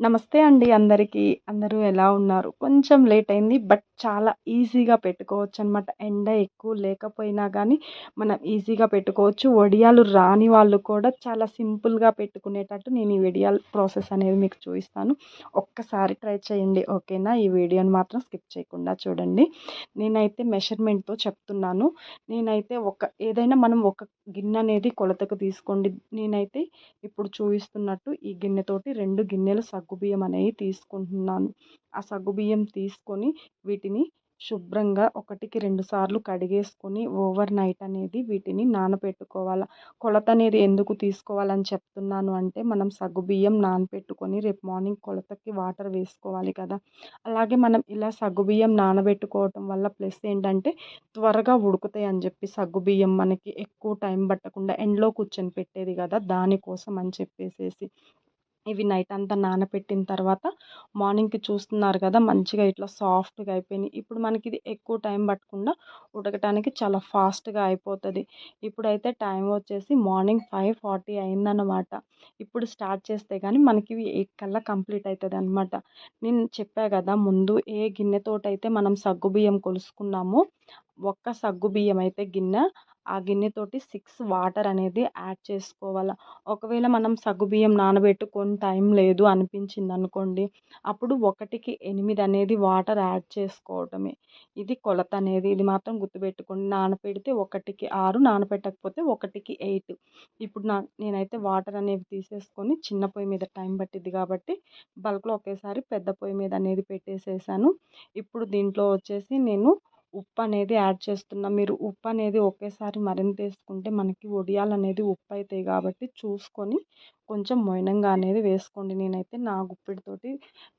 నమస్తే అండి అందరికీ. అందరూ ఎలా ఉన్నారు? కొంచెం లేట్ అయింది బట్ చాలా ఈజీగా పెట్టుకోవచ్చు అనమాట ఎండ ఎక్కువ లేకపోయినా కానీ మనం ఈజీగా పెట్టుకోవచ్చు. వడియాలు రాని వాళ్ళు కూడా చాలా సింపుల్గా పెట్టుకునేటట్టు నేను ఈ వడియాల ప్రాసెస్ అనేది మీకు చూపిస్తాను. ఒక్కసారి ట్రై చేయండి ఓకేనా? ఈ వీడియోని మాత్రం స్కిప్ చేయకుండా చూడండి. నేనైతే మెషర్మెంట్తో చెప్తున్నాను. నేనైతే ఒక ఏదైనా మనం ఒక గిన్నె అనేది కొలతకు తీసుకోండి. నేనైతే ఇప్పుడు చూపిస్తున్నట్టు ఈ గిన్నెతోటి రెండు గిన్నెలు సగ్గుబియ్యం అనేవి తీసుకుంటున్నాను. ఆ సగ్గుబియ్యం తీసుకొని వీటిని శుభ్రంగా ఒకటికి రెండు సార్లు కడిగేసుకొని ఓవర్ నైట్ అనేది వీటిని నానబెట్టుకోవాలి కొలత అనేది ఎందుకు తీసుకోవాలని చెప్తున్నాను అంటే మనం సగ్గుబియ్యం నానబెట్టుకొని రేపు మార్నింగ్ కొలతకి వాటర్ వేసుకోవాలి కదా. అలాగే మనం ఇలా సగ్గుబియ్యం నానబెట్టుకోవటం వల్ల ప్లస్ ఏంటంటే త్వరగా ఉడుకుతాయి అని చెప్పి సగ్గుబియ్యం మనకి ఎక్కువ టైం పట్టకుండా ఎండలో కూర్చొని పెట్టేది కదా దానికోసం అని చెప్పేసేసి. ఇవి నైట్ అంతా నానబెట్టిన తర్వాత మార్నింగ్కి చూస్తున్నారు కదా! మంచిగా ఇట్లా సాఫ్ట్గా అయిపోయినాయి. ఇప్పుడు మనకి ఇది ఎక్కువ టైం పట్టకుండా ఉడకటానికి చాలా ఫాస్ట్గా అయిపోతుంది. ఇప్పుడైతే టైం వచ్చేసి మార్నింగ్ ఫైవ్ ఫార్టీ అయిందన్నమాట. ఇప్పుడు స్టార్ట్ చేస్తే కానీ మనకి ఇవి ఎయిట్ కల్లా కంప్లీట్ అవుతుంది అనమాట నేను చెప్పా కదా! ముందు ఏ గిన్నెతోటైతే మనం సగ్గుబియ్యం కొలుసుకున్నామో ఒక్క సగ్గుబియ్యం అయితే గిన్నె ఆ గిన్నెతోటి సిక్స్ వాటర్ అనేది యాడ్ చేసుకోవాలి? ఒకవేళ మనం సగ్గుబియ్యం నానబెట్టుకొని టైం లేదు అనిపించింది అనుకోండి అప్పుడు ఒకటికి ఎనిమిది అనేది వాటర్ యాడ్ చేసుకోవటమే. ఇది కొలత అనేది ఇది మాత్రం గుర్తుపెట్టుకోండి. నానపెడితే ఒకటికి ఆరు నానబెట్టకపోతే ఒకటికి ఎయిట్. ఇప్పుడు నా నేనైతే వాటర్ అనేవి తీసేసుకొని చిన్న పొయ్యి మీద టైం పట్టిద్ది కాబట్టి బల్క్లో ఒకేసారి పెద్ద పొయ్యి మీద అనేది పెట్టేసేసాను. ఇప్పుడు దీంట్లో వచ్చేసి నేను ఉప్పు అనేది యాడ్ చేస్తున్నా. మీరు ఉప్పు అనేది ఒకేసారి మరింత వేసుకుంటే మనకి వడియాలు అనేది ఉప్పు అవుతాయి కాబట్టి చూసుకొని కొంచెం మొయినంగా అనేది వేసుకోండి. నేనైతే నా గుప్పిడితోటి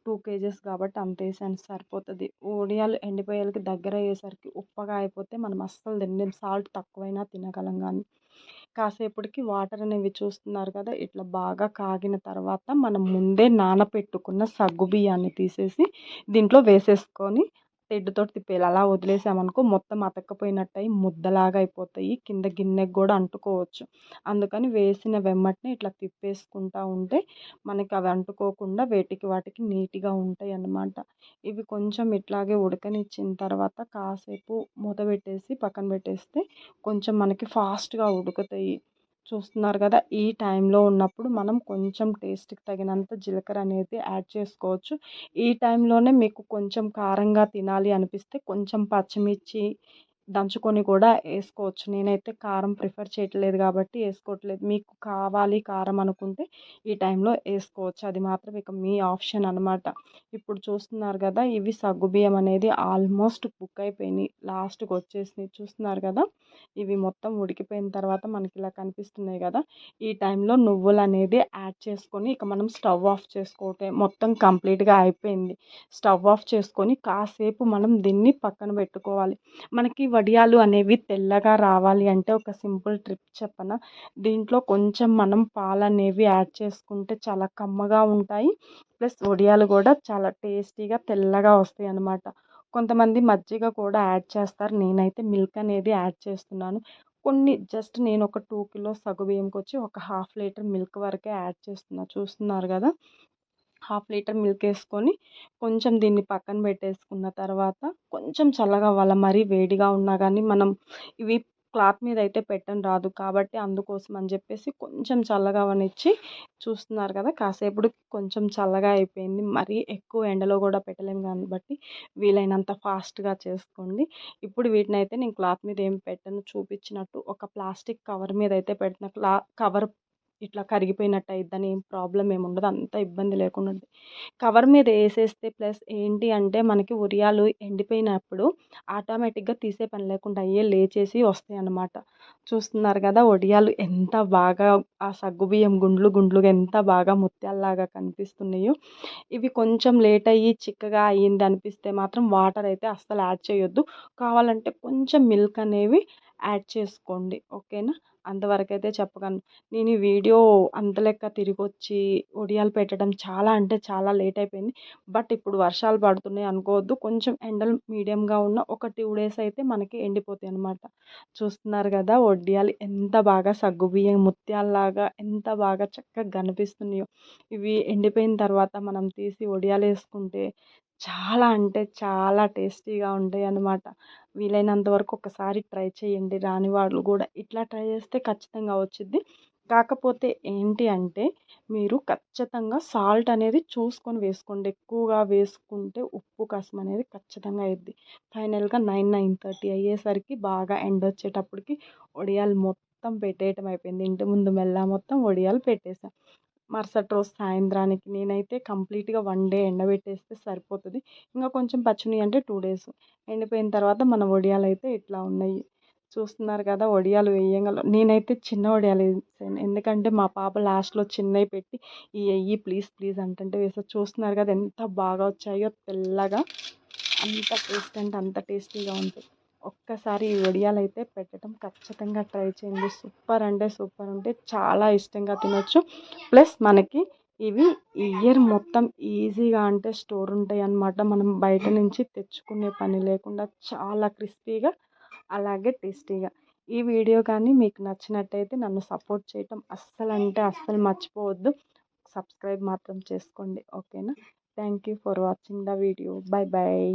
టూ కేజెస్ కాబట్టి అంత వేసాను సరిపోతుంది. వడియాలు ఎండిపోయేలకి దగ్గర అయ్యేసరికి ఉప్పగా అయిపోతే మనం అస్సలు తినలేం సాల్ట్ తక్కువైనా తినగలం కానీ కాసేపటికి వాటర్ అనేవి చూస్తున్నారు కదా ఇట్లా బాగా కాగిన తర్వాత మనం ముందే నానపెట్టుకున్న సగ్గు బియ్యాన్ని తీసేసి దీంట్లో వేసేసుకొని తెడ్డుతో తిప్పేయాలి. అలా వదిలేసామనుకో మొత్తం అతక్కపోయినట్టయి ముద్దలాగా అయిపోతాయి. కింద గిన్నెకి కూడా అంటుకోవచ్చు. అందుకని వేసిన వెమ్మటిని ఇట్లా తిప్పేసుకుంటా ఉంటే మనకి అవి అంటుకోకుండా వేటికి వాటికి నీట్గా ఉంటాయి అన్నమాట ఇవి కొంచెం ఇట్లాగే ఉడకనిచ్చిన తర్వాత కాసేపు మూత పెట్టేసి పక్కన పెట్టేస్తే కొంచెం మనకి ఫాస్ట్గా ఉడుకుతాయి. చూస్తున్నారు కదా! ఈ టైంలో ఉన్నప్పుడు మనం కొంచెం టేస్ట్కి తగినంత జీలకర్ర అనేది యాడ్ చేసుకోవచ్చు. ఈ టైంలోనే మీకు కొంచెం కారంగా తినాలి అనిపిస్తే కొంచెం పచ్చిమిర్చి దంచుకొని కూడా వేసుకోవచ్చు నేనైతే కారం ప్రిఫర్ చేయట్లేదు కాబట్టి వేసుకోవట్లేదు మీకు కావాలి కారం అనుకుంటే ఈ టైంలో వేసుకోవచ్చు అది మాత్రం ఇక మీ ఆప్షన్ అనమాట ఇప్పుడు చూస్తున్నారు కదా ఇవి సగ్గుబియ్యం అనేది ఆల్మోస్ట్ కుక్ అయిపోయినాయి. లాస్ట్కి వచ్చేసినాయి. చూస్తున్నారు కదా ఇవి మొత్తం ఉడికిపోయిన తర్వాత మనకి ఇలా కనిపిస్తున్నాయి కదా ఈ టైంలో నువ్వులు అనేది యాడ్ చేసుకొని ఇక మనం స్టవ్ ఆఫ్ చేసుకోవటే మొత్తం కంప్లీట్గా అయిపోయింది. స్టవ్ ఆఫ్ చేసుకొని కాసేపు మనం దీన్ని పక్కన పెట్టుకోవాలి. మనకి వడియాలు అనేవి తెల్లగా రావాలి అంటే ఒక సింపుల్ ట్రిప్ చెప్పన? దీంట్లో కొంచెం మనం పాలు అనేవి యాడ్ చేసుకుంటే చాలా కమ్మగా ఉంటాయి. ప్లస్ వడియాలు కూడా చాలా టేస్టీగా తెల్లగా వస్తాయి అన్నమాట కొంతమంది మజ్జిగ కూడా యాడ్ చేస్తారు. నేనైతే మిల్క్ అనేది యాడ్ చేస్తున్నాను. కొన్ని జస్ట్ నేను ఒక టూ కిలోస్ సగ్గుబియ్యంకి వచ్చి ఒక హాఫ్ లీటర్ మిల్క్ వరకే యాడ్ చేస్తున్నా. చూస్తున్నారు కదా? హాఫ్ లీటర్ మిల్క్ వేసుకొని కొంచెం దీన్ని పక్కన పెట్టేసుకున్న తర్వాత కొంచెం చల్లగా అవ్వాలి మరీ వేడిగా ఉన్నా కానీ మనం ఇవి క్లాత్ మీద అయితే పెట్టని రాదు కాబట్టి అందుకోసం అని చెప్పేసి కొంచెం చల్లగా అవనిచ్చి చూస్తున్నారు కదా కాసేపుడు కొంచెం చల్లగా అయిపోయింది. మరీ ఎక్కువ ఎండలో కూడా పెట్టలేము కాబట్టి వీలైనంత ఫాస్ట్గా చేసుకోండి. ఇప్పుడు వీటిని అయితే నేను క్లాత్ మీద ఏం పెట్టను చూపించినట్టు ఒక ప్లాస్టిక్ కవర్ మీద అయితే పెడుతున్నా క్లా కవర్ ఇట్లా కరిగిపోయినట్టు అయిద్దని ఏం ప్రాబ్లం ఏమి ఉండదు అంత ఇబ్బంది లేకుండా ఉంటుంది. కవర్ మీద వేసేస్తే ప్లస్ ఏంటి అంటే మనకి ఉరియాలు ఎండిపోయినప్పుడు ఆటోమేటిక్గా తీసే పని లేకుండా అయ్యే లేచేసి వస్తాయి అన్నమాట చూస్తున్నారు కదా వడియాలు ఎంత బాగా ఆ సగ్గుబియ్యం గుండ్లు గుండ్లుగా ఎంత బాగా ముత్యాల్లాగా కనిపిస్తున్నాయో. ఇవి కొంచెం లేట్ అయ్యి చిక్కగా అయ్యింది అనిపిస్తే మాత్రం వాటర్ అయితే అస్సలు యాడ్ చేయొద్దు. కావాలంటే కొంచెం మిల్క్ అనేవి యాడ్ చేసుకోండి. ఓకేనా? అంతవరకైతే చెప్పగలను. నేను ఈ వీడియో అంత లెక్క తిరిగొచ్చి ఒడియాలు పెట్టడం చాలా అంటే చాలా లేట్ అయిపోయింది. బట్ ఇప్పుడు వర్షాలు పడుతున్నాయి అనుకోవద్దు. కొంచెం ఎండలు మీడియంగా ఉన్న ఒక టూ డేస్ అయితే మనకి ఎండిపోతాయి అనమాట చూస్తున్నారు కదా వడియాలు ఎంత బాగా సగ్గుబియ్యం ముత్యాల్లాగా ఎంత బాగా చక్కగా కనిపిస్తున్నాయో. ఇవి ఎండిపోయిన తర్వాత మనం తీసి వడియాలు వేసుకుంటే చాలా అంటే చాలా టేస్టీగా ఉంటాయి అన్నమాట. వీలైనంత వరకు ఒకసారి ట్రై చేయండి. రాని వాళ్ళు కూడా ఇట్లా ట్రై చేస్తే ఖచ్చితంగా వచ్చిద్ది. కాకపోతే ఏంటి అంటే మీరు ఖచ్చితంగా సాల్ట్ అనేది చూసుకొని వేసుకోండి. ఎక్కువగా వేసుకుంటే ఉప్పు కసం అనేది ఖచ్చితంగా అయ్యిద్ది ఫైనల్గా నైన్ నైన్ థర్టీ అయ్యేసరికి బాగా ఎండ వచ్చేటప్పటికి వడియాలు మొత్తం పెట్టేయటం అయిపోయింది. ఇంటి ముందు మెల్ల మొత్తం వడియాలు పెట్టేసాం. మరుసటి రోజు సాయంత్రానికి నేనైతే కంప్లీట్గా వన్ డే ఎండబెట్టేస్తే సరిపోతుంది. ఇంకా కొంచెం పచ్చిని అంటే టూ డేస్. ఎండిపోయిన తర్వాత మన వడియాలు అయితే ఇట్లా ఉన్నాయి. చూస్తున్నారు కదా వడియాలు వేయంగల నేనైతే చిన్న వడియాలు వేసాను. ఎందుకంటే మా పాప లాస్ట్లో చిన్నవి పెట్టి ఈ వెయ్యి ప్లీజ్ ప్లీజ్ అంటే వేసా చూస్తున్నారు కదా ఎంత బాగా వచ్చాయో తెల్లగా. అంత టేస్ట్ అంటే అంత టేస్టీగా ఉంటాయి ఒక్కసారి ఈ వడియాలు అయితే పెట్టడం ఖచ్చితంగా ట్రై చేయండి. సూపర్ అంటే సూపర్ ఉంటే చాలా ఇష్టంగా తినొచ్చు. ప్లస్ మనకి ఇవి ఇయర్ మొత్తం ఈజీగా అంటే స్టోర్ ఉంటాయి అన్నమాట. మనం బయట నుంచి తెచ్చుకునే పని లేకుండా చాలా క్రిస్పీగా అలాగే టేస్టీగా. ఈ వీడియో కానీ మీకు నచ్చినట్టయితే నన్ను సపోర్ట్ చేయటం అస్సలు అంటే అస్సలు మర్చిపోవద్దు. సబ్స్క్రైబ్ మాత్రం చేసుకోండి. ఓకేనా? Thank you for watching the video. Bye bye